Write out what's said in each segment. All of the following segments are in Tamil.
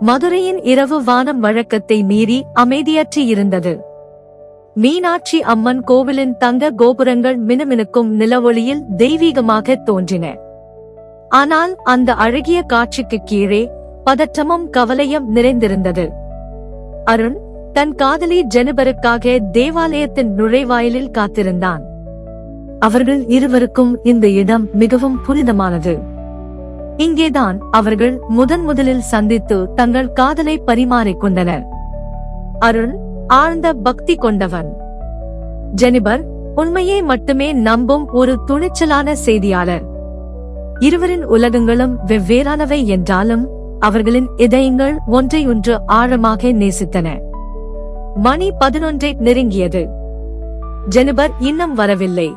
மதுரையின் இரவு வானம் வழக்கத்தை மீறி அமைதியற்றி இருந்தது மீனாட்சி அம்மன் கோவிலின் தங்க கோபுரங்கள் மினுமினுக்கும் நிலவொளியில் தெய்வீகமாக தோன்றின. ஆனால் அந்த அழகிய காட்சிக்கு கீழே பதற்றமும் கவலையும் நிறைந்திருந்தது. அருண் தன் காதலி ஜெனிபருக்காக தேவாலயத்தின் நுழைவாயிலில் காத்திருந்தான். அவர்கள் இருவருக்கும் இந்த இடம் மிகவும் புனிதமானது. இங்கேதான் அவர்கள் முதன் முதலில் சந்தித்து தங்கள் காதலை பரிமாறிக்கொண்டனர் அருண் ஆழ்ந்த பக்தி கொண்டவன். ஜெனிபர் உண்மையை மட்டுமே நம்பும் ஒரு துணிச்சலான செய்தியாளர். இருவரின் உலகங்களும் வெவ்வேறானவை என்றாலும் அவர்களின் இதயங்கள் ஒன்றையொன்று ஆழமாக நேசித்தன. மணி பதினொன்றை நெருங்கியது. ஜெனிபர் இன்னும் வரவில்லை.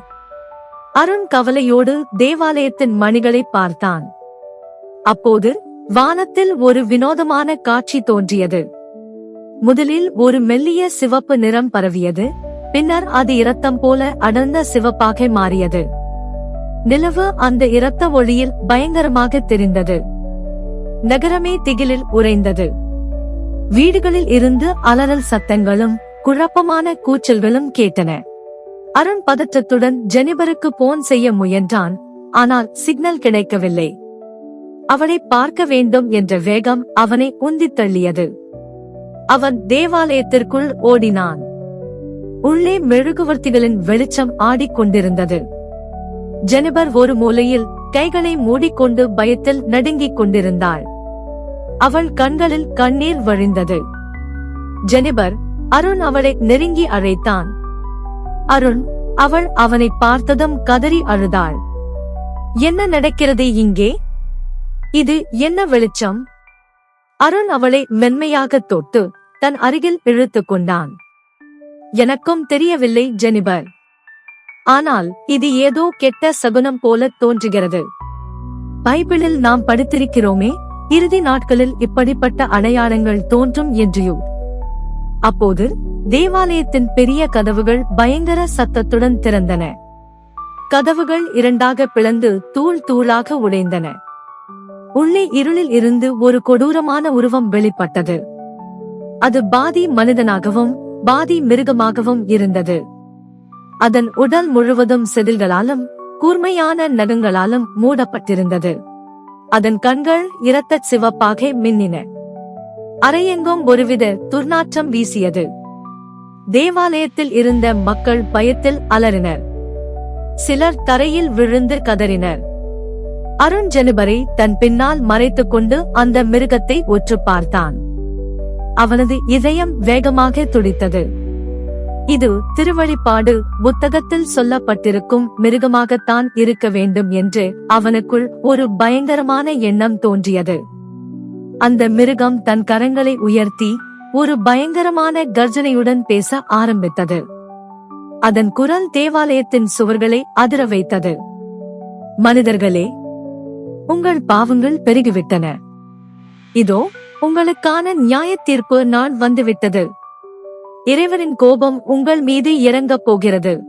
அருண் கவலையோடு தேவாலயத்தின் மணிகளை பார்த்தான். அப்போது வானத்தில் ஒரு வினோதமான காட்சி தோன்றியது. முதலில் ஒரு மெல்லிய சிவப்பு நிறம் பரவியது பின்னர் அது இரத்தம் போல அடர்ந்த சிவப்பாக மாறியது. நிலவு அந்த இரத்த ஒளியில் பயங்கரமாக தெரிந்தது. நகரமே திகிலில் உறைந்தது. வீடுகளில் இருந்து அலறல் சத்தங்களும் குழப்பமான கூச்சல்களும் கேட்டன. அருண் பதற்றத்துடன் ஜெனிபருக்கு போன் செய்ய முயன்றான் ஆனால் சிக்னல் கிடைக்கவில்லை. அவனை பார்க்க வேண்டும் என்ற வேகம் அவனை உந்தித் தள்ளியது. அவன் தேவாலயத்திற்குள் ஓடினான். உள்ளே மெழுகுவர்த்திகளின் வெளிச்சம் ஆடிக்கொண்டிருந்தது ஜெனிபர் ஒரு மூலையில் கைகளை மூடிக்கொண்டு பயத்தில் நடுங்கிக் கொண்டிருந்தாள். அவள் கண்களில் கண்ணீர் வழிந்தது. ஜெனிபர் அருண் அவளை நெருங்கி அழைத்தான். அருண் அவள் அவனை பார்த்ததும் கதறி அழுதாள். என்ன நடக்கிறது இங்கே? இது என்ன வெளிச்சம்? அருண் அவளை மென்மையாக தொட்டு தன் அருகில் இழுத்துக் கொண்டான். எனக்கும் தெரியவில்லை ஜெனிபர். ஆனால் இது ஏதோ கெட்ட சகுனம் போல தோன்றுகிறது. பைபிளில் நாம் படித்திருக்கிறோமே இறுதி நாட்களில் இப்படிப்பட்ட அடையாளங்கள் தோன்றும் என்றையோ. அப்போது தேவாலயத்தின் பெரிய கதவுகள் பயங்கர சத்தத்துடன் திறந்தன. கதவுகள் இரண்டாக பிளந்து தூள் தூளாக உடைந்தன. உள்ளே இருளில் இருந்து ஒரு கொடூரமான உருவம் வெளிப்பட்டது. அது பாதி மனிதனாகவும் பாதி மிருகமாகவும் இருந்தது. அதன் உடல் முழுவதும் செதில்களாலும் கூர்மையான நகங்களாலும் மூடப்பட்டிருந்தது. அதன் கண்கள் இரத்தச் சிவப்பாக மின்னின. அறையெங்கும் ஒருவித துர்நாற்றம் வீசியது. தேவாலயத்தில் இருந்த மக்கள் பயத்தில் அலறினர். சிலர் தரையில் விழுந்து கதறினர். அருண் ஜெனிபரை தன் பின்னால் மறைத்துக் கொண்டு அந்த மிருகத்தை ஒற்று பார்த்தான். அவனது இதயம் வேகமாக துடித்தது. இது திருவழிப்பாடு புத்தகத்தில் சொல்லப்பட்டிருக்கும் மிருகமாகத்தான் இருக்க வேண்டும் என்று அவனுக்குள் ஒரு பயங்கரமான எண்ணம் தோன்றியது. அந்த மிருகம் தன் கரங்களை உயர்த்தி ஒரு பயங்கரமான கர்ஜனையுடன் பேச ஆரம்பித்தது. அதன் குரல் தேவாலயத்தின் சுவர்களை அதிர வைத்தது. மனிதர்களே உங்கள் பாவங்கள் பெருகிவிட்டன. இதோ உங்களுக்கான நியாய தீர்ப்பு நான் வந்துவிட்டது. இறைவனின் கோபம் உங்கள் மீது இறங்கப் போகிறது.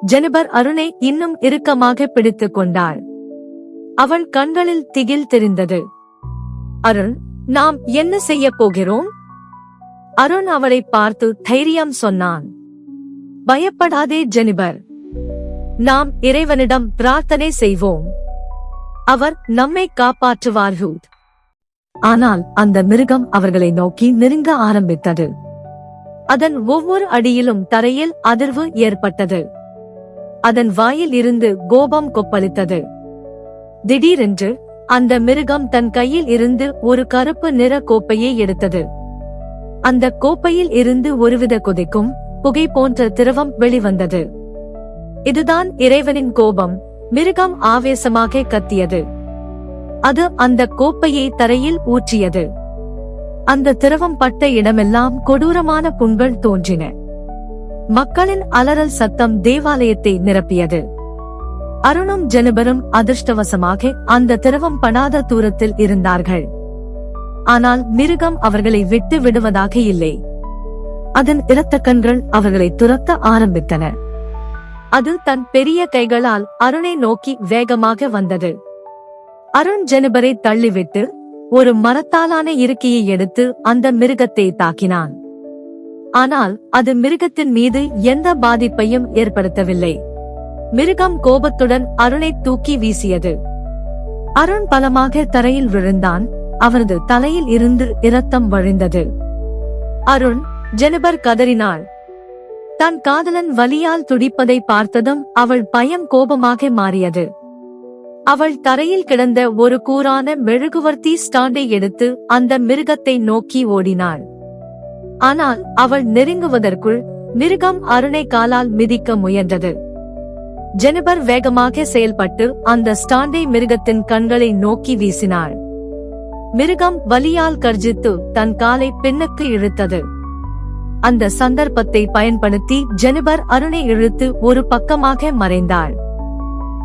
ஜெனிபர் அருணை இன்னும் இறுக்கமாக பிடித்துக் கொண்டாள். அவள் கண்களில் திகில் தெரிந்தது. அருண் நாம் என்ன செய்ய போகிறோம்? அருண் அவளை பார்த்து தைரியம் சொன்னான். பயப்படாதே ஜெனிபர். நாம் இறைவனிடம் பிரார்த்தனை செய்வோம். அவர் நம்மை காப்பாற்றுவார்கள். ஆனால் அந்த மிருகம் அவர்களை நோக்கி நெருங்க ஆரம்பித்தது. அதன் ஒவ்வொரு அடியிலும் தரையில் அதிர்வு ஏற்பட்டது. அதன் வாயில் இருந்து கோபம் கொப்பளித்தது. திடீரென்று அந்த மிருகம் தன் கையில் இருந்து ஒரு கருப்பு நிற கோப்பையை எடுத்தது. அந்த கோப்பையில் இருந்து ஒருவித கொதிக்கும் புகை போன்ற திரவம் வெளிவந்தது. இதுதான் இறைவனின் கோபம். மிருகம் ஆவேசமாக கத்தியது. அது அந்த கோப்பையை தரையில் ஊற்றியது. அந்த திரவம் பட்ட இடமெல்லாம் கொடூரமான புண்கள் தோன்றின. மக்களின் அலறல் சத்தம் தேவாலயத்தை நிரப்பியது. அருணும் ஜெனிபரும் அதிர்ஷ்டவசமாக அந்த திரவம் படாத தூரத்தில் இருந்தார்கள். ஆனால் மிருகம் அவர்களை விட்டு விடுவதாக இல்லை. அதன் இரத்த கண்கள் அவர்களை துரத்த ஆரம்பித்தன. அது தன் பெரிய கைகளால் அருணை நோக்கி வேகமாக வந்தது. அருண் ஜெனிபரை தள்ளிவிட்டு ஒரு மரத்தாலான இருக்கையை எடுத்து அந்த மிருகத்தை தாக்கினான். ஆனால் அது மிருகத்தின் மீது எந்த பாதிப்பையும் ஏற்படுத்தவில்லை. மிருகம் கோபத்துடன் அருணை தூக்கி வீசியது. அருண் பலமாக தரையில் விழுந்தான். அவனது தலையில் இருந்து இரத்தம் வழிந்தது. அருண் ஜெனிபர் கதறினாள். தன் காதலன் வலியால் துடிப்பதை பார்த்ததும் அவள் பயம் கோபமாக மாறியது. அவள் தரையில் கிடந்த ஒரு கூரான மெழுகுவர்த்தி ஸ்டாண்டை எடுத்து அந்த மிருகத்தை நோக்கி ஓடினாள். ஆனால் அவள் நெருங்குவதற்குள் மிருகம் அருணை காலால் மிதிக்க முயன்றது. ஜெனிபர் வேகமாக செயல்பட்டு அந்த ஸ்டாண்டை மிருகத்தின் கண்களை நோக்கி வீசினாள். மிருகம் வலியால் கர்ஜித்து தன் காலை பின்னுக்கு இழுத்தது. அந்த சந்தர்ப்பத்தை பயன்படுத்தி ஜெனிபர் அருணை இழுத்து ஒரு பக்கமாக மறைந்தாள்.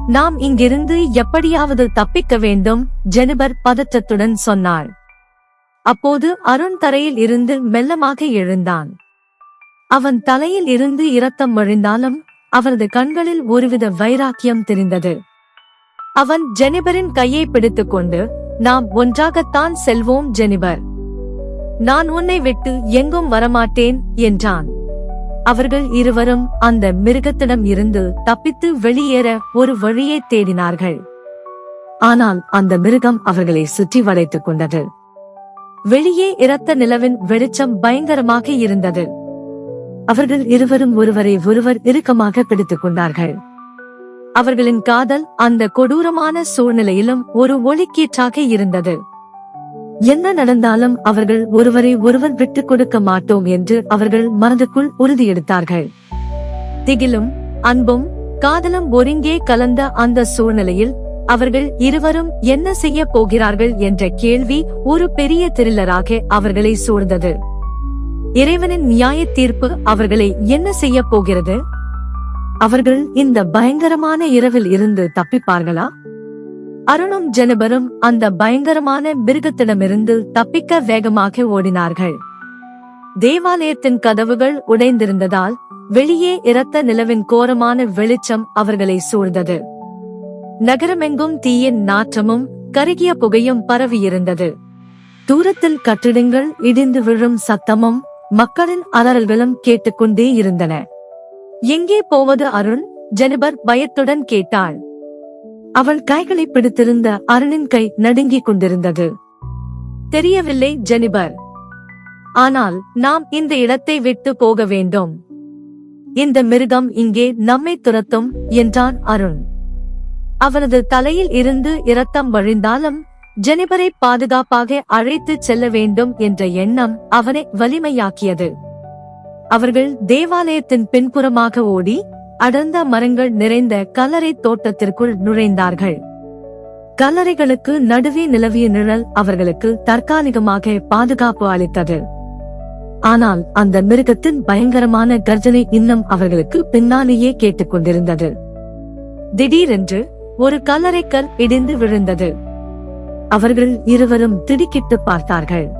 நாம் இங்கிருந்து எப்படியாவது தப்பிக்க வேண்டும் ஜெனிபர் பதற்றத்துடன் சொன்னாள். அப்போது அருண் தரையில் இருந்து மெல்லமாக எழுந்தான். அவன் தலையில் இருந்து இரத்தம் வழிந்தாலும் அவரது கண்களில் ஒருவித வைராக்கியம் தெரிந்தது. அவன் ஜெனிபரின் கையை பிடித்துக்கொண்டு நாம் ஒன்றாகத்தான் செல்வோம் ஜெனிபர். நான் உன்னை விட்டு எங்கும் வரமாட்டேன் என்றான். அவர்கள் இருவரும் அந்த மிருகத்திடம் இருந்து தப்பித்து வெளியேற ஒரு வழியை தேடினார்கள். ஆனால் அந்த மிருகம் அவர்களை சுற்றி வளைத்துக் கொண்டது. வெளியே இரத்த நிலவின் வெளிச்சம் பயங்கரமாக இருந்தது. அவர்கள் இருவரும் ஒருவரை ஒருவர் இறுக்கமாக பிடித்துக் கொண்டார்கள். அவர்களின் காதல் அந்த கொடூரமான சூழ்நிலையிலும் ஒரு ஒளிக்கீற்றாக இருந்தது. என்ன நடந்தாலும் அவர்கள் ஒருவரை ஒருவர் விட்டுக் கொடுக்க மாட்டோம் என்று அவர்கள் மனதுக்குள் உறுதியெடுத்தார்கள். திகிலும் அன்பும் காதலும் ஒருங்கே கலந்த அந்த சூழ்நிலையில் அவர்கள் இருவரும் என்ன செய்ய போகிறார்கள் என்ற கேள்வி ஒரு பெரிய திரில்லராக அவர்களை சூழ்ந்தது. இறைவனின் நியாய தீர்ப்பு அவர்களை என்ன செய்ய போகிறது? அவர்கள் இந்த பயங்கரமான இரவில் இருந்து தப்பிப்பார்களா? அருணும் ஜெனபரும் அந்த பயங்கரமான மிருகத்திடமிருந்து தப்பிக்க வேகமாக ஓடினார்கள். தேவாலயத்தின் கதவுகள் உடைந்திருந்ததால் வெளியே இரத்த நிலவின் கோரமான வெளிச்சம் அவர்களை சூழ்ந்தது. நகரமெங்கும் தீயின் நாற்றமும் கருகிய புகையும் பரவியிருந்தது. தூரத்தில் கட்டிடங்கள் இடிந்து விழும் சத்தமும் மக்களின் அலறல்களும் கேட்டுக்கொண்டே இருந்தன. எங்கே போவது அருண் ஜெனிபர் பயத்துடன் கேட்டாள். அவள் கைகளை பிடித்திருந்த அருணின் கை நடுங்கிக் கொண்டிருந்தது. தெரியவில்லை ஜெனிபர். ஆனால் நாம் இந்த இடத்தை விட்டு போக வேண்டும். இந்த மிருகம் இங்கே நம்மை துரத்தும் என்றான் அருண். அவனது தலையில் இருந்து இரத்தம் வழிந்தாலும் ஜெனிபரை பாதுகாப்பாக அழைத்துச் செல்ல வேண்டும் என்ற எண்ணம் அவனை வலிமையாக்கியது. அவர்கள் தேவாலயத்தின் பின்புறமாக ஓடி அடர்ந்த மரங்கள் நிறைந்த கல்லறை தோட்டத்திற்குள் நுழைந்தார்கள். கல்லறைகளுக்கு நடுவே நிலவிய நிழல் அவர்களுக்கு தற்காலிகமாக பாதுகாப்பு அளித்தது. ஆனால் அந்த மிருகத்தின் பயங்கரமான கர்ஜனை இன்னும் அவர்களுக்கு பின்னாலேயே கேட்டுக்கொண்டிருந்தது திடீரென்று ஒரு கல்லறை கல் இடிந்து விழுந்தது. அவர்கள் இருவரும் திடுக்கிட்டு பார்த்தார்கள்.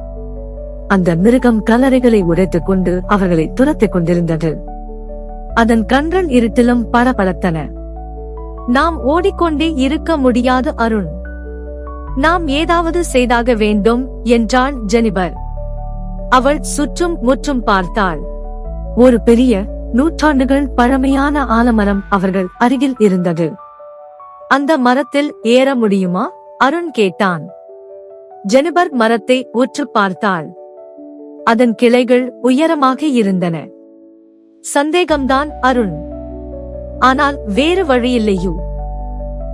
அந்த மிருகம் கல்லறைகளை உடைத்துக் கொண்டு அவர்களை துரத்திக் கொண்டிருந்தது. அதன் கண்கள் இருட்டிலும் பளபளத்தன நாம் ஓடிக்கொண்டே இருக்க முடியாது அருண். நாம் ஏதாவது செய்தாக வேண்டும் என்றாள் ஜெனிபர். அவள் சுற்றும் முற்றும் பார்த்தாள். ஒரு பெரிய நூற்றாண்டுகள் பழமையான ஆலமரம் அவர்கள் அருகில் இருந்தது. அந்த மரத்தில் ஏற முடியுமா? அருண் கேட்டான். ஜெனிபர் மரத்தை உற்று பார்த்தாள். அதன் கிளைகள் உயரமாக இருந்தன. சந்தேகம்தான் அருண் ஆனால் வேறு வழியில்லையோ?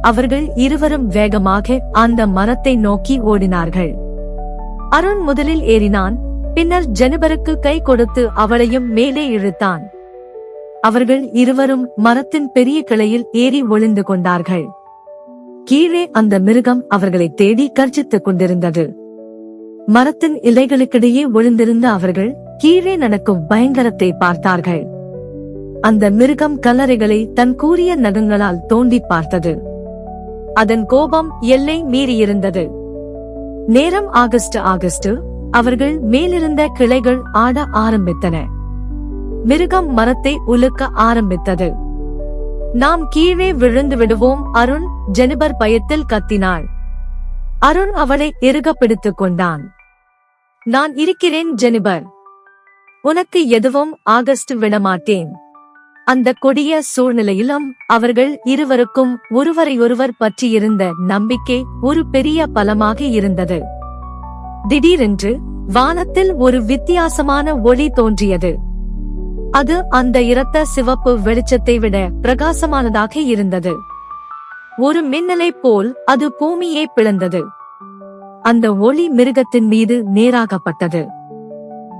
அவர்கள் இருவரும் வேகமாக அந்த மரத்தை நோக்கி ஓடினார்கள். அருண் முதலில் ஏறினான் பின்னர் ஜெனிபருக்கு கை கொடுத்து அவளையும் மேலே இழுத்தான். அவர்கள் இருவரும் மரத்தின் பெரிய கிளையில் ஏறி ஒளிந்து கொண்டார்கள். கீழே அந்த மிருகம் அவர்களை தேடி கர்ஜித்துக் கொண்டிருந்தது. மரத்தின் இலைகளுக்கிடையே ஒளிந்திருந்த அவர்கள் கீழே நடக்கும் பயங்கரத்தை பார்த்தார்கள். அந்த மிருகம் கல்லறைகளை தன் கூறிய நகங்களால் தோண்டி பார்த்தது. அதன் கோபம் எல்லை மீறியிருந்தது. நேரம் ஆகஸ்ட் ஆகஸ்ட். அவர்கள் மேலிருந்த கிளைகள் ஆட ஆரம்பித்தன. மிருகம் மரத்தை உலுக்க ஆரம்பித்தது. நாம் கீழே விழுந்து விடுவோம் அருண் ஜெனிபர் பயத்தில் கத்தினாள். அருண் அவளை இறுக பிடித்துக் கொண்டான். நான் இருக்கிறேன் ஜெனிபர். உனக்கு எதுவும் ஆகஸ்ட் விடமாட்டேன். அந்த கொடிய சூழ்நிலையிலும் அவர்கள் இருவருக்கும் ஒருவரையொருவர் பற்றியிருந்த நம்பிக்கை ஒரு பெரிய பலமாக இருந்தது. திடீரென்று வானத்தில் ஒரு வித்தியாசமான ஒளி தோன்றியது. அது அந்த இரத்த சிவப்பு வெளிச்சத்தை விட பிரகாசமானதாக இருந்தது. ஒரு மின்னலைப் போல் அது பூமியை பிளந்தது. அந்த ஒளி மிருகத்தின் மீது நேராகப்பட்டது.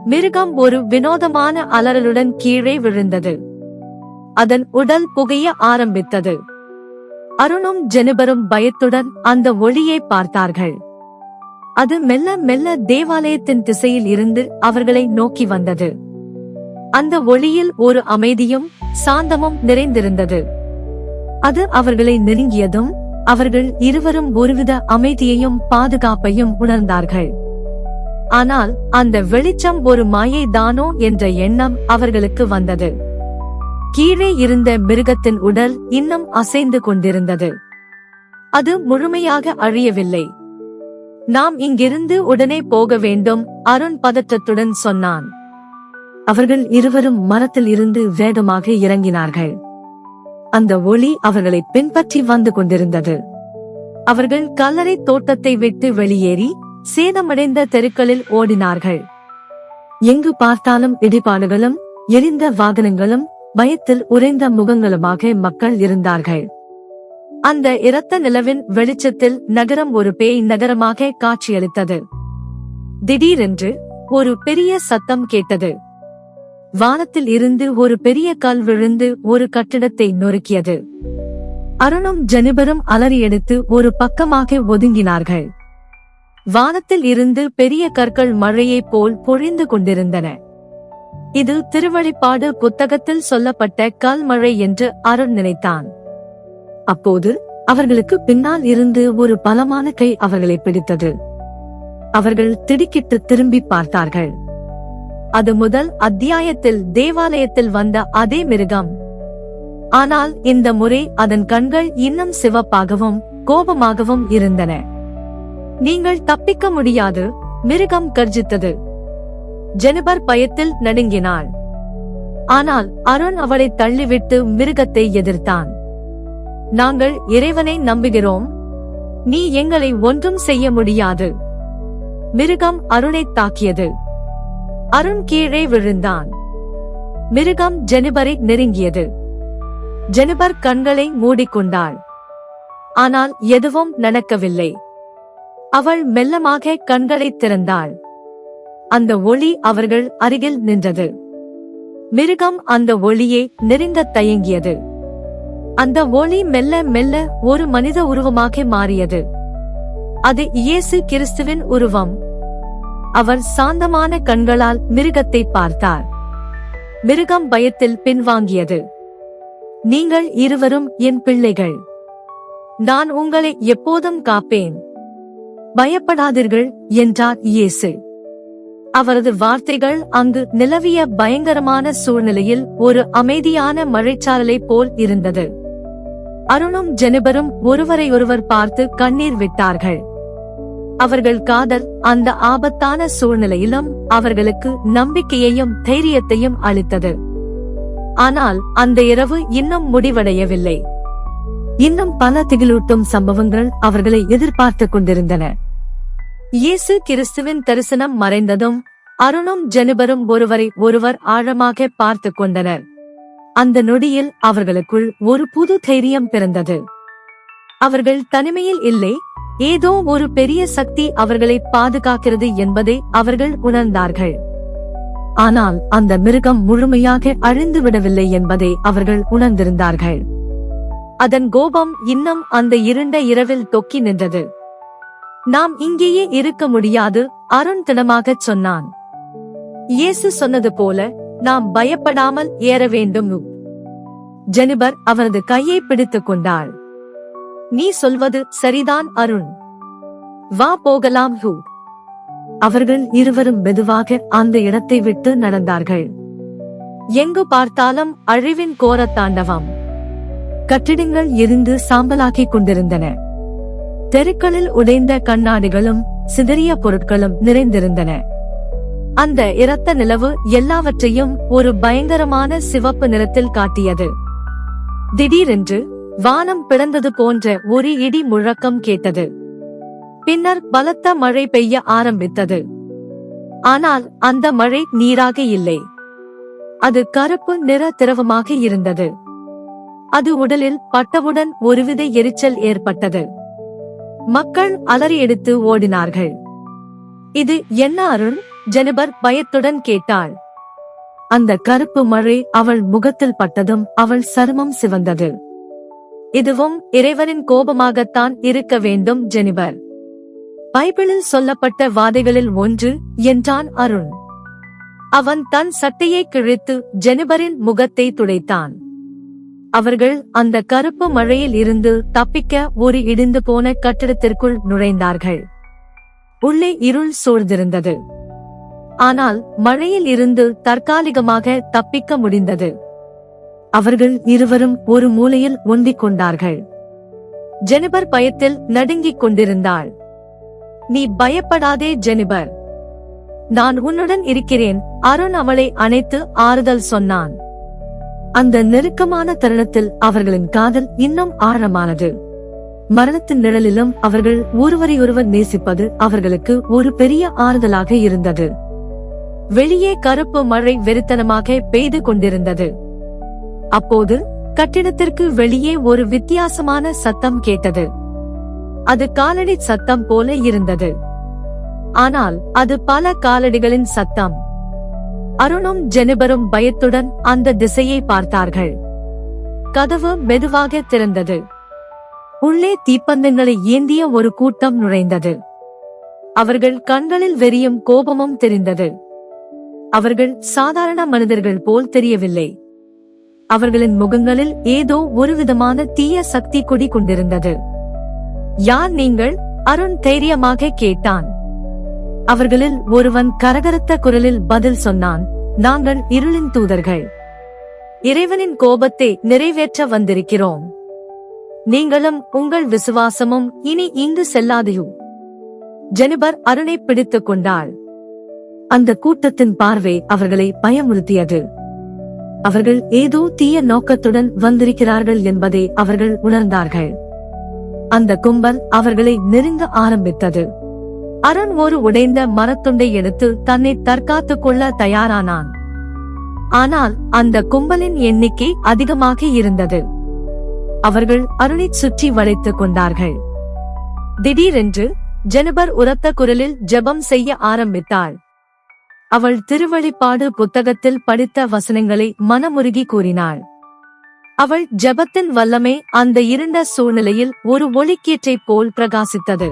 மிருகம் ஒரு வினோதமான அலறலுடன் கீழே விழுந்தது. அதன் உடல் புகைய ஆரம்பித்தது. அருணும் ஜெனிபரும் பயத்துடன் அந்த ஒளியை பார்த்தார்கள். அது மெல்ல மெல்ல தேவாலயத்தின் திசையில் இருந்து அவர்களை நோக்கி வந்தது. அந்த ஒளியில் ஒரு அமைதியும் சாந்தமும் நிறைந்திருந்தது. அது அவர்களை நெருங்கியதும் அவர்கள் இருவரும் ஒருவித அமைதியையும் பாதுகாப்பையும் உணர்ந்தார்கள். ஆனால் அந்த வெளிச்சம் ஒரு மாயை தானோ என்ற எண்ணம் அவர்களுக்கு வந்தது. கீழே இருந்த மிருகத்தின் உடல் இன்னும் அசைந்து கொண்டிருந்தது. அது முழுமையாக அழியவில்லை. நாம் இங்கிருந்து உடனே போக வேண்டும் அருண் பதற்றத்துடன் சொன்னான். அவர்கள் இருவரும் மரத்தில் இருந்து வேகமாக இறங்கினார்கள். அந்த ஒளி அவர்களை பின்பற்றி வந்து கொண்டிருந்தது. அவர்கள் கல்லறை தோட்டத்தை விட்டு வெளியேறி சேதமடைந்த தெருக்களில் ஓடினார்கள். எங்கு பார்த்தாலும் இடிபாடுகளும் எரிந்த வாகனங்களும் பயத்தில் உறைந்த முகங்களுமாக மக்கள் இருந்தார்கள். அந்த இரத்த நிலவின் வெளிச்சத்தில் நகரம் ஒரு பேய் நகரமாக காட்சியளித்தது. திடீரென்று ஒரு பெரிய சத்தம் கேட்டது. வானத்தில் இருந்து ஒரு பெரிய கல் விழுந்து ஒரு கட்டிடத்தை நொறுக்கியது. அருணும் ஜெனிபரும் அலறி எடுத்து ஒரு பக்கமாக ஒதுங்கினார்கள். வானத்தில் இருந்து பெரிய கற்கள் மழையைப் போல் பொழிந்து கொண்டிருந்தன. இது திருவழிப்பாடு புத்தகத்தில் சொல்லப்பட்ட கல்மழை என்று அருண் நினைத்தான். அப்போது அவர்களுக்கு பின்னால் இருந்து ஒரு பலமான கை அவர்களை பிடித்தது. அவர்கள் திடுக்கிட்டு திரும்பி பார்த்தார்கள். அது முதல் அத்தியாயத்தில் தேவாலயத்தில் வந்த அதே மிருகம். ஆனால் இந்த முறை அதன் கண்கள் இன்னும் சிவப்பாகவும் கோபமாகவும் இருந்தன. நீங்கள் தப்பிக்க முடியாது மிருகம் கர்ஜித்தது. ஜெனிபர் பயத்தில் நடுங்கினாள். ஆனால் அருண் அவளை தள்ளிவிட்டு மிருகத்தை எதிர்த்தான். நாங்கள் இறைவனை நம்புகிறோம். நீ எங்களை ஒன்றும் செய்ய முடியாது. மிருகம் அருணை தாக்கியது. அருண் கீழே விழுந்தான். மிருகம் ஜெனிபரை நெருங்கியது. ஜெனிபர் கண்களை மூடிக்கொண்டாள். ஆனால் எதுவும் நடக்கவில்லை. அவள் மெல்லமாக கண்களை திறந்தாள். அந்த ஒளி அவர்கள் அருகில் நின்றது. மிருகம் அந்த ஒளியை நெறிந்த தயங்கியது. அந்த ஒளி மெல்ல மெல்ல ஒரு மனித உருவமாக மாறியது. அது இயேசு கிறிஸ்துவின் உருவம். அவர் சாந்தமான கண்களால் மிருகத்தை பார்த்தார். மிருகம் பயத்தில் பின்வாங்கியது. நீங்கள் இருவரும் என் பிள்ளைகள். நான் உங்களை எப்போதும் காப்பேன். பயப்படாதீர்கள் என்றார் இயேசு. அவரது வார்த்தைகள் அங்கு நிலவிய பயங்கரமான சூழ்நிலையில் ஒரு அமைதியான மழைச்சாரலை போல் இருந்தது. அருணும் ஜெனிபரும் ஒருவரையொருவர் பார்த்து கண்ணீர் விட்டார்கள். அவர்கள் காதல் அந்த ஆபத்தான சூழ்நிலையிலும் அவர்களுக்கு நம்பிக்கையையும் தைரியத்தையும் அளித்தது. ஆனால் அந்த இரவு இன்னும் முடிவடையவில்லை. இன்னும் பல திகிலூட்டும் சம்பவங்கள் அவர்களை எதிர்பார்த்துக் கொண்டிருந்தன. இயேசு கிறிஸ்துவின் தரிசனம் மறைந்ததும் அருணும் ஜெனிபரும் ஒருவரை ஒருவர் ஆழமாக பார்த்துக் கொண்டனர். அந்த நொடியில் அவர்களுக்குள் ஒரு புது தைரியம் பிறந்தது. அவர்கள் தனிமையில் இல்லை ஏதோ ஒரு பெரிய சக்தி அவர்களை பாதுகாக்கிறது என்பதை அவர்கள் உணர்ந்தார்கள். ஆனால் அந்த மிருகம் முழுமையாக அழிந்து விடவில்லை என்பதை அவர்கள் உணர்ந்திருந்தார்கள். அதன் கோபம் இன்னும் அந்த இருண்ட இரவில் தொக்கி நின்றது. நாம் இங்கேயே இருக்க முடியாது அருண் திடமாகச் சொன்னான். இயேசு சொன்னது போல நாம் பயப்படாமல் ஏற வேண்டும். ஜெனிபர் அவரது கையை பிடித்துக் கொண்டாள். நீ சொல்வது சரிதான் அருண். வா போகலாம் ஹூ. அவர்கள் இருவரும் மெதுவாக அந்த இடத்தை விட்டு நடந்தார்கள். எங்கு பார்த்தாலும் அழிவின் கோரத்தாண்டவம். கட்டிடங்கள் எரிந்து சாம்பலாக்கிக் கொண்டிருந்தன. தெருக்களில் உடைந்த கண்ணாடிகளும் சிதறிய பொருட்களும் நிறைந்திருந்தன. அந்த இரத்த நிலவு எல்லாவற்றையும் ஒரு பயங்கரமான சிவப்பு நிறத்தில் காட்டியது. திடீரென்று வானம் பிளந்தது போன்ற ஒரு இடி முழக்கம் கேட்டது. பின்னர் பலத்த மழை பெய்ய ஆரம்பித்தது. ஆனால் அந்த மழை நீராக இல்லை. அது கருப்பு நிற திரவமாக இருந்தது. அது உடலில் பட்டவுடன் ஒருவித எரிச்சல் ஏற்பட்டது. மக்கள் அலறி எடுத்து ஓடினார்கள். இது என்ன அருண் ஜெனிபர் பயத்துடன் கேட்டாள். அந்த கருப்பு மழை அவள் முகத்தில் பட்டதும் அவள் சருமம் சிவந்தது. இதுவும் இறைவனின் கோபமாகத்தான் இருக்க வேண்டும் ஜெனிபர். பைபிளில் சொல்லப்பட்ட வாதைகளில் ஒன்று என்றான் அருண் அவன் தன் சட்டையை கிழித்து ஜெனிபரின் முகத்தை துடைத்தான். அவர்கள் அந்த கருப்பு மழையில் இருந்து தப்பிக்க ஒரு இடிந்து போன கட்டிடத்திற்குள் நுழைந்தார்கள். உள்ளே இருள் சூழ்ந்திருந்தது. ஆனால் மழையில் இருந்து தற்காலிகமாக தப்பிக்க முடிந்தது. அவர்கள் இருவரும் ஒரு மூலையில் ஒண்டிக் கொண்டார்கள். ஜெனிபர் பயத்தில் நடுங்கிக் கொண்டிருந்தாள். நீ பயப்படாதே ஜெனிபர். நான் உன்னுடன் இருக்கிறேன் அருண் அவளை அணைத்து ஆறுதல் சொன்னான். அந்த நெருக்கமான தருணத்தில் அவர்களின் காதல் இன்னும் ஆழமானது. மரணத்தின் நிழலிலும் அவர்கள் ஒருவரையொருவர் நேசிப்பது அவர்களுக்கு ஒரு பெரிய ஆறுதலாக இருந்தது. வெளியே கருப்பு மழை வெறித்தனமாக பெய்து கொண்டிருந்தது. அப்போது கட்டிடத்திற்கு வெளியே ஒரு வித்தியாசமான சத்தம் கேட்டது. அது காலடி சத்தம் போல இருந்தது. ஆனால் அது பல காலடிகளின் சத்தம். அருணும் ஜெனிபரும் பயத்துடன் அந்த திசையை பார்த்தார்கள். கதவு மெதுவாக திறந்தது. உள்ளே தீப்பந்தங்களை ஏந்திய ஒரு கூட்டம் நுழைந்தது. அவர்கள் கண்களில் வெறியும் கோபமும் தெரிந்தது. அவர்கள் சாதாரண மனிதர்கள் போல் தெரியவில்லை. அவர்களின் முகங்களில் ஏதோ ஒரு விதமான தீய சக்தி குடி கொண்டிருந்தது. யார் நீங்கள்? அருண் தைரியமாக கேட்டான். அவர்களில் ஒருவன் கரகரத்த குரலில் பதில் சொன்னான். நாங்கள் இருளின் தூதர்கள். இறைவனின் கோபத்தை நிறைவேற்ற வந்திருக்கிறோம். நீங்களும் உங்கள் விசுவாசமும் இனி இங்கு செல்லாதையோ. ஜெனிபர் அருணை பிடித்துக் கொண்டாள். அந்த கூட்டத்தின் பார்வை அவர்களை பயமுறுத்தியது. அவர்கள் ஏதோ தீய நோக்கத்துடன் வந்திருக்கிறார்கள் என்பதை அவர்கள் உணர்ந்தார்கள். அந்த கும்பல் அவர்களை நெருங்க ஆரம்பித்தது. அருண் ஒரு உடைந்த மரத்துண்டை எடுத்து தன்னை தற்காத்துக் கொள்ள தயாரானான். ஆனால் அந்த கும்பலின் எண்ணிக்கை அதிகமாக இருந்தது. அவர்கள் அருணை சுற்றி வளைத்துக் கொண்டார்கள். திடீரென்று ஜெனபர் உரத்த குரலில் ஜெபம் செய்ய ஆரம்பித்தாள். அவள் திருவழிப்பாடு புத்தகத்தில் படித்த வசனங்களை மனமுருகி கூறினாள். அவள் ஜெபத்தின் வல்லமை அந்த இருண்ட சூழ்நிலையில் ஒரு ஒளிக்கீற்றைப் போல் பிரகாசித்தது.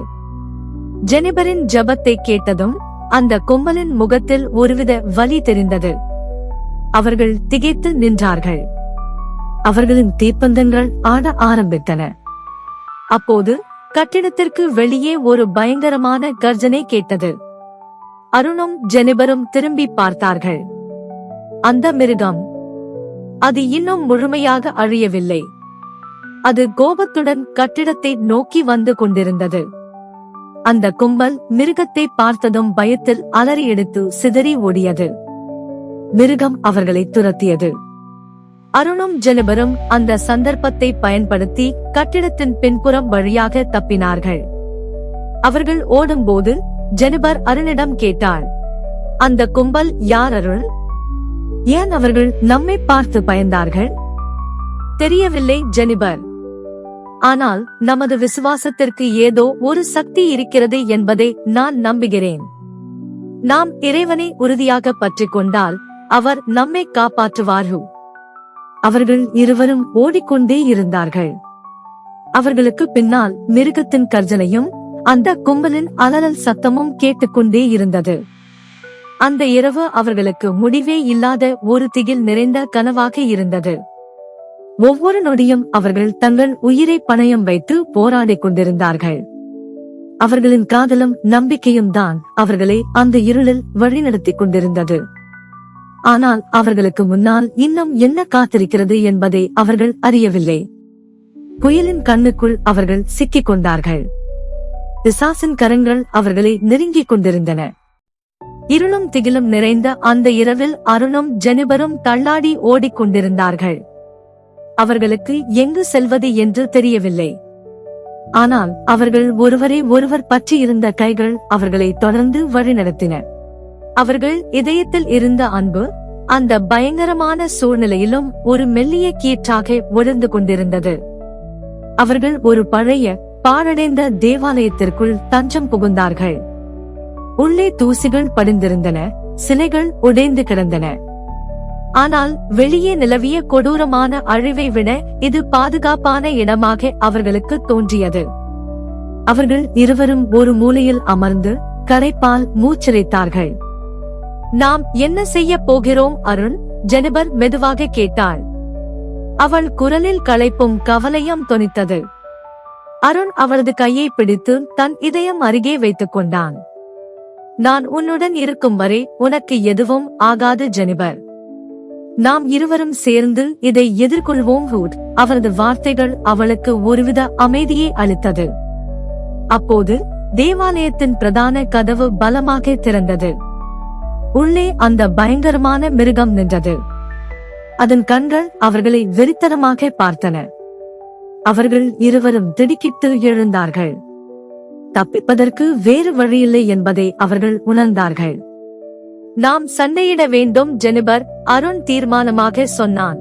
ஜெனிபரின் ஜபத்தை கேட்டதும் அந்த கும்பலின் முகத்தில் ஒருவித வலி தெரிந்தது. அவர்கள் திகைத்து நின்றார்கள். அவர்களின் தீப்பந்தங்கள் ஆட ஆரம்பித்தன. அப்போது கட்டிடத்திற்கு வெளியே ஒரு பயங்கரமான கர்ஜனை கேட்டது. அருணும் ஜெனிபரும் திரும்பி பார்த்தார்கள். அந்த மிருகம். அது இன்னும் முழுமையாக அழியவில்லை. அது கோபத்துடன் கட்டிடத்தை நோக்கி வந்து கொண்டிருந்தது. அந்த கும்பல் மிருகத்தை பார்த்ததும் பயத்தில் அலறி எடுத்து சிதறி ஓடியது. மிருகம் அவர்களை துரத்தியது. அருணும் ஜெனிபரும் அந்த சந்தர்ப்பத்தை பயன்படுத்தி கட்டிடத்தின் பின்புறம் வழியாக தப்பினார்கள். அவர்கள் ஓடும்போது ஜெனிபர் அருணிடம் கேட்டார் அந்த கும்பல் யார் அருள்? ஏன் அவர்கள் நம்மை பார்த்து பயந்தார்கள்? தெரியவில்லை ஜெனிபர். ஆனால் நமது விசுவாசத்திற்கு ஏதோ ஒரு சக்தி இருக்கிறது என்பதை நான் நம்புகிறேன். நாம் இறைவனை உறுதியாக பற்றிக் கொண்டால் அவர் நம்மை காப்பாற்றுவார்கள் அவர்கள் இருவரும் ஓடிக்கொண்டே இருந்தார்கள். அவர்களுக்கு பின்னால் மிருகத்தின் கர்ஜனையும் அந்த கும்பலின் அலறல் சத்தமும் கேட்டுக்கொண்டே இருந்தது. அந்த இரவு அவர்களுக்கு முடிவே இல்லாத ஒரு திகில் நிறைந்த கனவாக இருந்தது. ஒவ்வொரு நொடியும் அவர்கள் தங்கள் உயிரை பணயம் வைத்து போராடிக் கொண்டிருந்தார்கள். அவர்களின் காதலும் நம்பிக்கையும் தான் அவர்களை அந்த இருளில் வழிநடத்திக் கொண்டிருந்தது. ஆனால் அவர்களுக்கு முன்னால் இன்னும் என்ன காத்திருக்கிறது என்பதை அவர்கள் அறியவில்லை. புயலின் கண்ணுக்குள் அவர்கள் சிக்கிக் கொண்டார்கள். பிசாசின் கரங்கள் அவர்களை நெருங்கிக் கொண்டிருந்தன. இருளும் திகிலும் நிறைந்த அந்த இரவில் அருணும் ஜெனிபரும் தள்ளாடி ஓடிக்கொண்டிருந்தார்கள் அவர்களுக்கு எங்கு செல்வது என்று தெரியவில்லை. ஆனால் அவர்கள் ஒருவரை ஒருவர் பற்றியிருந்த கைகள் அவர்களை தொடர்ந்து வழிநடத்தின. அவர்கள் இதயத்தில் இருந்த அன்பு அந்த பயங்கரமான சூழ்நிலையிலும் ஒரு மெல்லிய கீற்றாக ஒளிர்ந்து கொண்டிருந்தது. அவர்கள் ஒரு பழைய பாழடைந்த தேவாலயத்திற்குள் தஞ்சம் புகுந்தார்கள். உள்ளே தூசிகள் படிந்திருந்தன சிலைகள் உடைந்து கிடந்தன. ஆனால் வெளியே நிலவிய கொடூரமான அழிவை விட இது பாதுகாப்பான இடமாக அவர்களுக்கு தோன்றியது. அவர்கள் இருவரும் ஒரு மூலையில் அமர்ந்து கரைப்பால் மூச்சிரைத்தார்கள். நாம் என்ன செய்ய போகிறோம் அருண்? ஜெனிபர் மெதுவாக கேட்டாள். அவள் குரலில் களைப்பும் கவலையும் தொனித்தது. அருண் அவளது கையை பிடித்து தன் இதயம் அருகே வைத்துக் கொண்டான். நான் உன்னுடன் இருக்கும் வரை உனக்கு எதுவும் ஆகாது ஜெனிபர். நாம் இருவரும் சேர்ந்து இதை எதிர்கொள்வோம் ஹூட் அவரது வார்த்தைகள் அவளுக்கு ஒருவித அமைதியை அளித்தது. அப்போது தேவாலயத்தின் பிரதான கதவு பலமாக திறந்தது. உள்ளே அந்த பயங்கரமான மிருகம் நின்றது. அதன் கண்கள் அவர்களை வெறித்தனமாக பார்த்தன. அவர்கள் இருவரும் திடுக்கிட்டு எழுந்தார்கள். தப்பிப்பதற்கு வேறு வழியில்லை என்பதை அவர்கள் உணர்ந்தார்கள். நாம் சண்டையிட வேண்டும் ஜெனிபர் அருண் தீர்மானமாக சொன்னான்.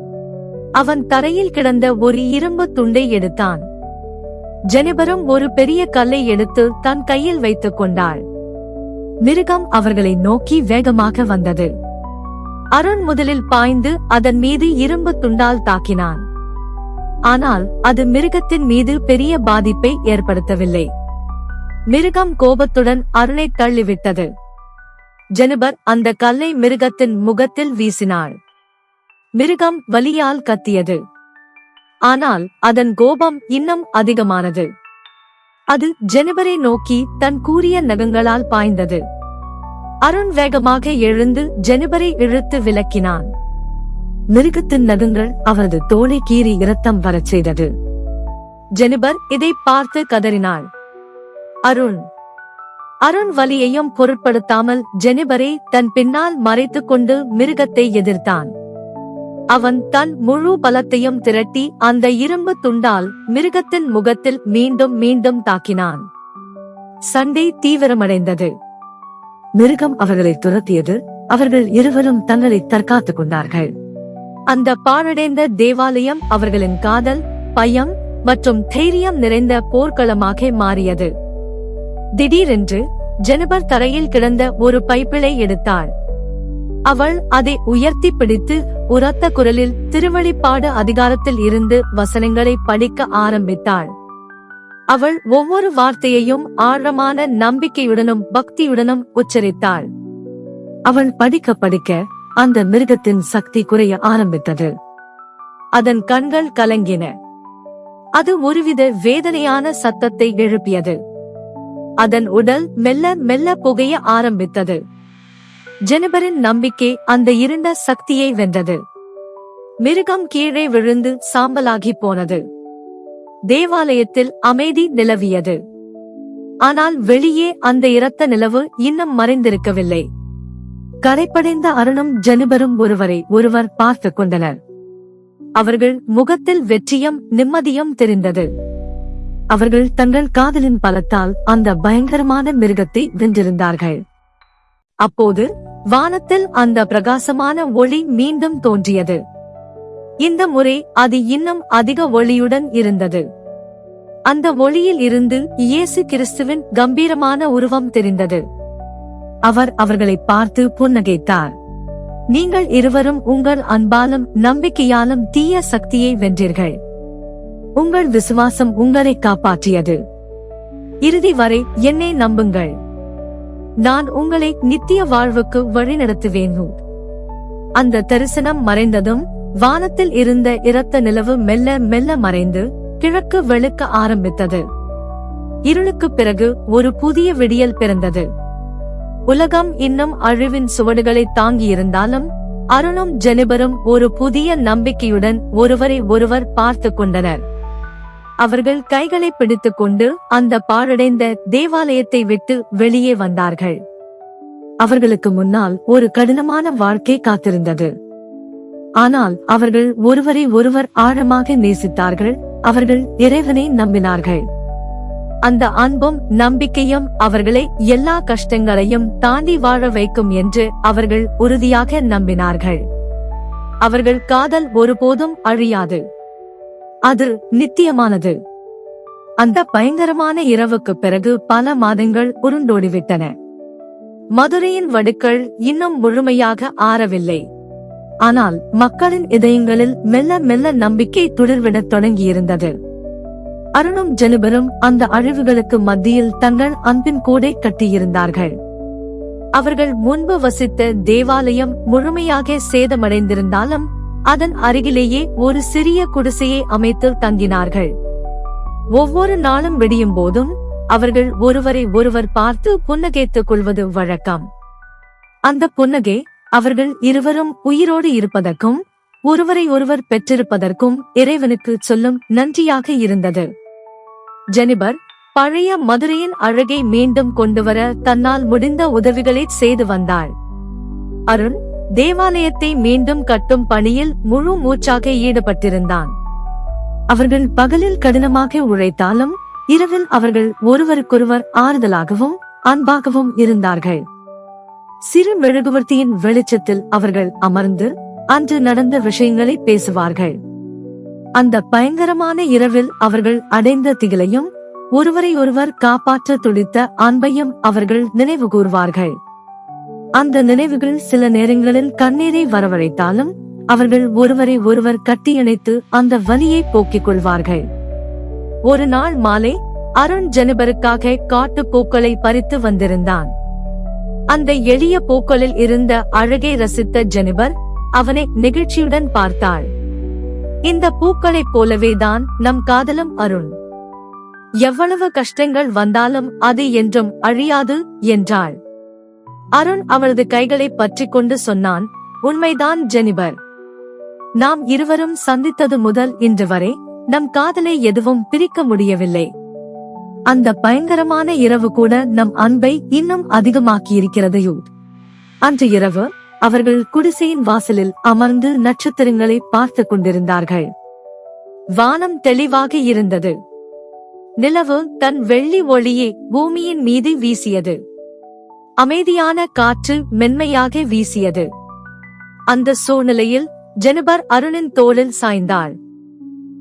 அவன் தரையில் கிடந்த ஒரு இரும்பு துண்டை எடுத்தான். ஜெனிபரும் ஒரு பெரிய கல்லை எடுத்து தன் கையில் வைத்துக் கொண்டாள். மிருகம் அவர்களை நோக்கி வேகமாக வந்தது. அருண் முதலில் பாய்ந்து அதன் மீது இரும்பு துண்டால் தாக்கினான். ஆனால் அது மிருகத்தின் மீது பெரிய பாதிப்பை ஏற்படுத்தவில்லை. மிருகம் கோபத்துடன் அருணை தள்ளிவிட்டது. ஜெனிபர் அந்த கல்லை மிருகத்தின் முகத்தில் வீசினாள். மிருகம் வலியால் கத்தியது. ஆனால் அதன் கோபம் இன்னும் அதிகமானது. அது ஜெனிபரை நோக்கி தன் கூறிய நகங்களால் பாய்ந்தது. அருண் வேகமாக எழுந்து ஜெனிபரை இழுத்து விலக்கினான். மிருகத்தின் நகங்கள் அவரது தோலை கீறி இரத்தம் வரச் செய்தது. ஜெனிபர் இதை பார்த்து கதறினாள். அருண் அருண் வலியையும் பொருட்படுத்தாமல் ஜெனிபரை தன் பின்னால் மறைத்துக் கொண்டு மிருகத்தை எதிர்த்தான். அவன் தன் முழு பலத்தையும் திரட்டி அந்த இரும்பு துண்டால் மிருகத்தின் முகத்தில் மீண்டும் மீண்டும் தாக்கினான். சண்டை தீவிரமடைந்தது. மிருகம் அவர்களை துரத்தியது. அவர்கள் இருவரும் தங்களை தற்காத்துக் கொண்டார்கள். அந்த பாழடைந்த தேவாலயம் அவர்களின் காதல் பயம் மற்றும் தைரியம் நிறைந்த போர்க்களமாக மாறியது. திடீரென்று ஜெனிபர் தரையில் கிடந்த ஒரு பைப்பிளை எடுத்தாள். அவள் அதை உயர்த்தி பிடித்து உரத்த குரலில் திருவழிப்பாடு அதிகாரத்தில் இருந்து வசனங்களை படிக்க ஆரம்பித்தாள். அவள் ஒவ்வொரு வார்த்தையையும் ஆழமான நம்பிக்கையுடனும் பக்தியுடனும் உச்சரித்தாள். அவள் படிக்க படிக்க அந்த மிருகத்தின் சக்தி குறைய ஆரம்பித்தது. அதன் கண்கள் கலங்கின. அது ஒருவித வேதனையான சத்தத்தை எழுப்பியது. அதன் உடல் மெல்ல மெல்ல புகைய ஆரம்பித்தது. ஜெனிபரின் நம்பிக்கை அந்த இருண்ட சக்தியை வென்றது. மிருகம் கீழே விழுந்து சாம்பலாகி போனது. தேவாலயத்தில் அமைதி நிலவியது. ஆனால் வெளியே அந்த இரத்த நிலவு இன்னும் மறைந்திருக்கவில்லை. கரைப்படைந்த அருணும் ஜெனிபரும் ஒருவரை ஒருவர் பார்த்துக் கொண்டனர். அவர்கள் முகத்தில் வெற்றியும் நிம்மதியும் தெரிந்தது. அவர்கள் தங்கள் காதலின் பலத்தால் அந்த பயங்கரமான மிருகத்தை வென்றிருந்தார்கள். அப்போது வானத்தில் அந்த பிரகாசமான ஒளி மீண்டும் தோன்றியது. இந்த முறை அது இன்னும் அதிக ஒளியுடன் இருந்தது. அந்த ஒளியில் இருந்து இயேசு கிறிஸ்துவின் கம்பீரமான உருவம் தெரிந்தது. அவர் அவர்களை பார்த்து புன்னகைத்தார். நீங்கள் இருவரும் உங்கள் அன்பாலும் நம்பிக்கையாலும் தீய சக்தியை வென்றீர்கள். உங்கள் விசுவாசம் உங்களை காப்பாற்றியது. இறுதி வரை என்னை நம்புங்கள். நான் உங்களை நித்திய வாழ்வுக்கு வழிநடத்துவேன். அந்த தரிசனம் மறைந்ததும் வானத்தில் இருந்த இரத்த நிலவு மெல்ல மெல்ல மறைந்து கிழக்கு வெளுக்க ஆரம்பித்தது. இருளுக்குப் பிறகு ஒரு புதிய விடியல் பிறந்தது. உலகம் இன்னும் அழிவின் சுவடுகளை தாங்கியிருந்தாலும் அருணும் ஜெனிபரும் ஒரு புதிய நம்பிக்கையுடன் ஒருவரை ஒருவர் பார்த்துக் கொண்டனர். அவர்கள் கைகளை பிடித்துக் கொண்டு அந்த பாழடைந்த தேவாலயத்தை விட்டு வெளியே வந்தார்கள். அவர்களுக்கு முன்னால் ஒரு கடினமான வாழ்க்கை காத்திருந்தது. ஆனால் அவர்கள் ஒருவரை ஒருவர் ஆழமாக நேசித்தார்கள் அவர்கள் இறைவனை நம்பினார்கள். அந்த அன்பும் நம்பிக்கையும் அவர்களை எல்லா கஷ்டங்களையும் தாண்டி வாழ வைக்கும் என்று அவர்கள் உறுதியாக நம்பினார்கள். அவர்கள் காதல் ஒருபோதும் அழியாது. அது நித்தியமானது. அந்த பயங்கரமான இரவுக்கு பிறகு பல மாதங்கள் உருண்டோடிவிட்டன. மதுரையின் வடுக்கள் இன்னும் முழுமையாக ஆறவில்லை. ஆனால் மக்களின் இதயங்களில் மெல்ல மெல்ல நம்பிக்கை துளிர்விடத் தொடங்கியிருந்தது. அருணும் ஜெனுபரும் அந்த அழிவுகளுக்கு மத்தியில் தங்கள் அன்பின் கூடை கட்டியிருந்தார்கள். அவர்கள் முன்பு வசித்த தேவாலயம் முழுமையாக சேதமடைந்திருந்தாலும் அதன் அருகிலேயே ஒரு சிறிய குடிசையை அமைத்து தங்கினார்கள். ஒவ்வொரு நாளும் விடியும் போதும் அவர்கள் ஒருவரை ஒருவர் பார்த்து புன்னகைத்துக் கொள்வது வழக்கம். அந்த புன்னகை அவர்கள் இருவரும் உயிரோடு இருப்பதற்கும் ஒருவரை ஒருவர் பெற்றிருப்பதற்கும் இறைவனுக்கு சொல்லும் நன்றியாக இருந்தது. ஜெனிபர் பழைய மதுரையின் அழகை மீண்டும் கொண்டுவர தன்னால் முடிந்த உதவிகளை செய்து வந்தாள். அருண் தேவாலயத்தை மீண்டும் கட்டும் பணியில் முழு மூச்சாக ஈடுபட்டிருந்தான். அவர்கள் பகலில் கடினமாக உழைத்தாலும் இரவில் அவர்கள் ஒருவருக்கொருவர் ஆறுதலாகவும் அன்பாகவும் இருந்தார்கள். சிறு மெழுகுவர்த்தியின் வெளிச்சத்தில் அவர்கள் அமர்ந்து அன்று நடந்த விஷயங்களை பேசுவார்கள். அந்த பயங்கரமான இரவில் அவர்கள் அடைந்த திகிலையும் ஒருவரை ஒருவர் காப்பாற்ற துடித்த அன்பையும் அவர்கள் நினைவு கூர்வார்கள். அந்த நினைவுகள் சில நேரங்களில் கண்ணீரை வரவழைத்தாலும் அவர்கள் ஒருவரை ஒருவர் கட்டியணைத்து அந்த வலியை போக்கிக் கொள்வார்கள். ஒரு நாள் மாலை அருண் ஜெனிபருக்காக காட்டு பூக்களை பறித்து வந்திருந்தான். அந்த எளிய பூக்களில் இருந்த அழகை ரசித்த ஜெனிபர் அவனை நெகிழ்ச்சியுடன் பார்த்தாள். இந்த பூக்களைப் போலவேதான் நம் காதலும் அருண். எவ்வளவு கஷ்டங்கள் வந்தாலும் அது என்றும் அழியாது என்றாள். அருண் அவளது கைகளை பற்றி கொண்டு சொன்னான் உண்மைதான் ஜெனிபர். நாம் இருவரும் சந்தித்தது முதல் இன்று வரை நம் காதலை எதுவும் பிரிக்க முடியவில்லை. அந்த பயங்கரமான இரவு கூட நம் அன்பை இன்னும் அதிகமாக்கியிருக்கிறது யூ அன்று இரவு அவர்கள் குடிசையின் வாசலில் அமர்ந்து நட்சத்திரங்களை பார்த்து கொண்டிருந்தார்கள். வானம் தெளிவாக இருந்தது. நிலவு தன் வெள்ளி ஒளியை பூமியின் மீது வீசியது. அமைதியான காற்று மென்மையாக வீசியது. அந்த சூழ்நிலையில் ஜெனிபர் அருணின் தோளில் சாய்ந்தாள்.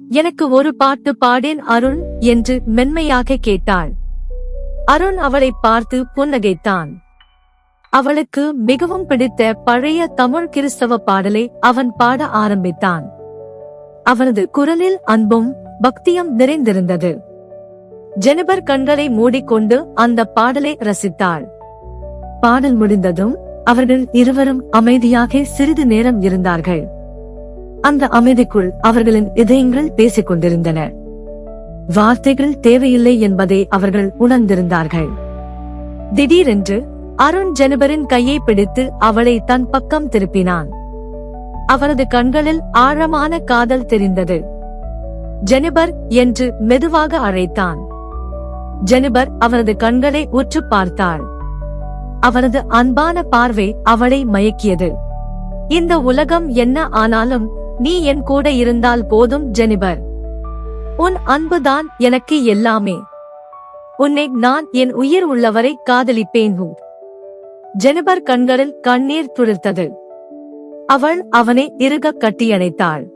எனக்கு ஒரு பாட்டு பாடேன் அருண் என்று மென்மையாக கேட்டாள். அருண் அவளை பார்த்து புன்னகைத்தான். அவளுக்கு மிகவும் பிடித்த பழைய தமிழ் கிறிஸ்தவ பாடலை அவன் பாட ஆரம்பித்தான். அவனது குரலில் அன்பும் பக்தியும் நிறைந்திருந்தது. ஜெனிபர் கண்களை மூடிக்கொண்டு அந்த பாடலை ரசித்தாள். பாடல் முடிந்ததும் அவர்கள் இருவரும் அமைதியாக சிறிது நேரம் இருந்தார்கள். அந்த அமைதிக்குள் அவர்களின் இதயங்கள் பேசிக் கொண்டிருந்தன. வார்த்தைகள் தேவையில்லை என்பதை அவர்கள் உணர்ந்திருந்தார்கள். திடீரென்று அருண் ஜெனிபரின் கையை பிடித்து அவளை தன் பக்கம் திருப்பினான். அவரது கண்களில் ஆழமான காதல் தெரிந்தது. ஜெனிபர் என்று மெதுவாக அழைத்தான். ஜெனிபர் அவரது கண்களை உற்று பார்த்தாள். அவரது அன்பான பார்வை அவளை மயக்கியது. இந்த உலகம் என்ன ஆனாலும் நீ என் கூட இருந்தால் போதும் ஜெனிபர். உன் அன்புதான் எனக்கு எல்லாமே. உன்னை நான் என் உயிர் உள்ளவரை காதலிப்பேன் ஹூ ஜெனிபர் கண்களில் கண்ணீர் துளிர்த்தது. அவள் அவனை இறுக கட்டியணைத்தாள்.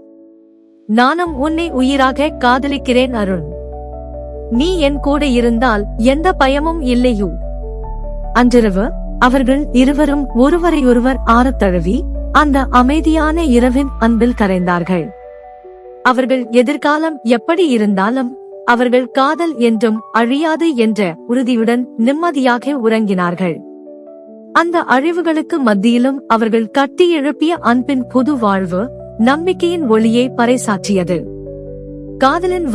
நானும் உன்னை உயிராக காதலிக்கிறேன் அருண். நீ என் கூட இருந்தால் எந்த பயமும் இல்லையூ. அன்றிரவு அவர்கள் இருவரும் ஒருவரையொருவர் ஆறத் தழுவி அந்த அமைதியான இரவின் அன்பில் கரைந்தார்கள். அவர்கள் எதிர்காலம் எப்படி இருந்தாலும் அவர்கள் காதல் என்றும் அழியாது என்ற உறுதியுடன் நிம்மதியாக உறங்கினார்கள். அந்த அழிவுகளுக்கு மத்தியிலும் அவர்கள் கட்டி எழுப்பிய அன்பின் புது வாழ்வு நம்பிக்கையின் ஒளியை பறைசாற்றியது. காதலின்